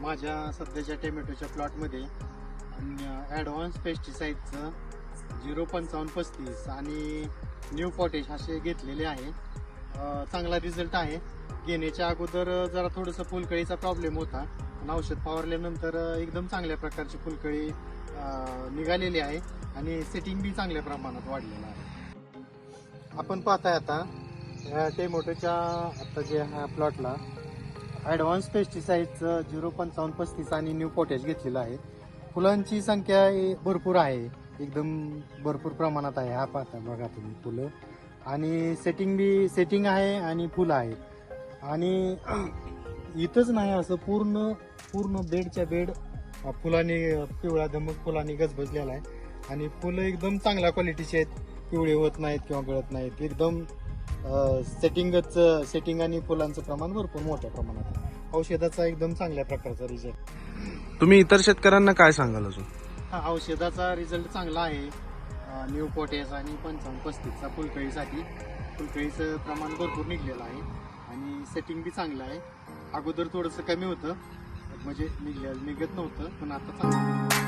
माझ्या सध्याच्या टोमॅटोच्या प्लॉटमध्ये. ॲडव्हान्स पेस्टिसाईडचं झिरो पंचावन्न पस्तीस आणि न्यू पॉटेश असे घेतलेले आहे. चांगला रिझल्ट आहे. घेण्याच्या अगोदर जरा थोडंसं फुलकळीचा प्रॉब्लेम होता. पण औषध फवारल्यानंतर एकदम चांगल्या प्रकारची फुलकळी निघालेली आहे. आणि सेटिंग बी चांगल्या प्रमाणात वाढलेलं आहे. आपण पाहताय आता ह्या टेमोटोच्या आता जे ह्या प्लॉटला ॲडव्हान्स पेस्टिसाईडचं झिरो पंचावन्न पस्तीस आणि न्यू पोटॅश घेतलेलं आहे. फुलांची संख्या भरपूर आहे. एकदम भरपूर प्रमाणात आहे. हा पाहता बघा तुम्ही फुलं. आणि सेटिंग बी सेटिंग आहे आणि फुलं आहेत. आणि इथंच नाही असं पूर्ण पूर्ण बेडच्या बेड फुलाने पिवळा धमक फुलांनी गजबजलेला आहे. आणि फुलं एकदम चांगल्या क्वालिटीचे आहेत. पिवळे होत नाहीत किंवा गळत नाहीत. एकदम सेटिंगच सेटिंग आणि फुलांचं प्रमाण भरपूर मोठ्या प्रमाणात आहे. औषधाचा एकदम चांगल्या प्रकारचा रिझल्ट तुम्ही इतर शेतकऱ्यांना काय सांगाल अजून? हा औषधाचा रिझल्ट चांगला आहे. न्यू पोटॅश आणि पंचावन्न पस्तीसचा फुलकळीसाठी. फुलकळीचं प्रमाण भरपूर निघलेलं आहे आणि सेटिंग बी चांगलं आहे. अगोदर थोडंसं कमी होतं म्हणजे निघले निघत नव्हतं पण आता चांगलं